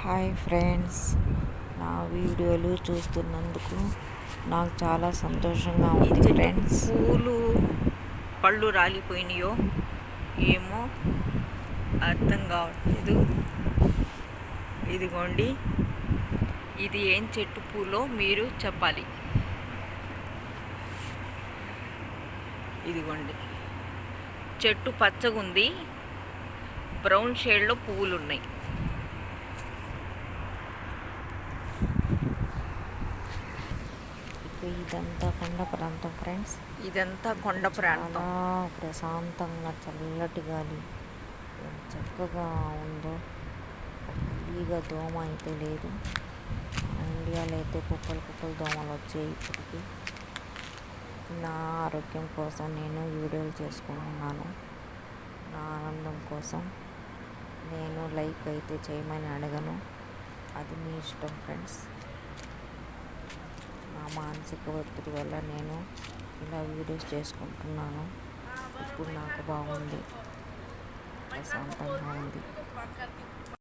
Hi friends. నా వీడియోలు చూస్తున్నందుకు నాకు చాలా సంతోషంగా ఉంది ఫ్రెండ్స్. పూలు పళ్ళు రాలిపోయినాయో ఏమో అర్థం కావట్లేదు. ఇదిగోండి. ఇది ఏం చెట్టు పూలో మీరు చెప్పాలి. ఇదిగోండి. చెట్టు పచ్చగుంది. బ్రౌన్ షేడ్లో పువ్వులు ఉన్నాయి ఇదంతా కొండ ప్రాంతం ఫ్రెండ్స్ ఇదంతా కొండ ప్రాంతం. ప్రశాంతంగా చల్లటి గాలి చక్కగా ఉందో ఈగ దోమ అయితే లేదు. ఇండియాలో అయితే కుక్కలు కుక్కలు దోమలు వచ్చాయి ఇప్పటికి. నా ఆరోగ్యం కోసం నేను వీడియోలు చేసుకుంటున్నాను నా ఆనందం కోసం నేను లైక్ అయితే చేయమని అడగను. అది మీ ఇష్టం ఫ్రెండ్స్ నా మానసిక ఒత్తిడి వల్ల నేను ఇలా వీడియోస్ చేసుకుంటున్నాను. ఇప్పుడు నాకు బాగుంది. ప్రశాంతంగా ఉంది.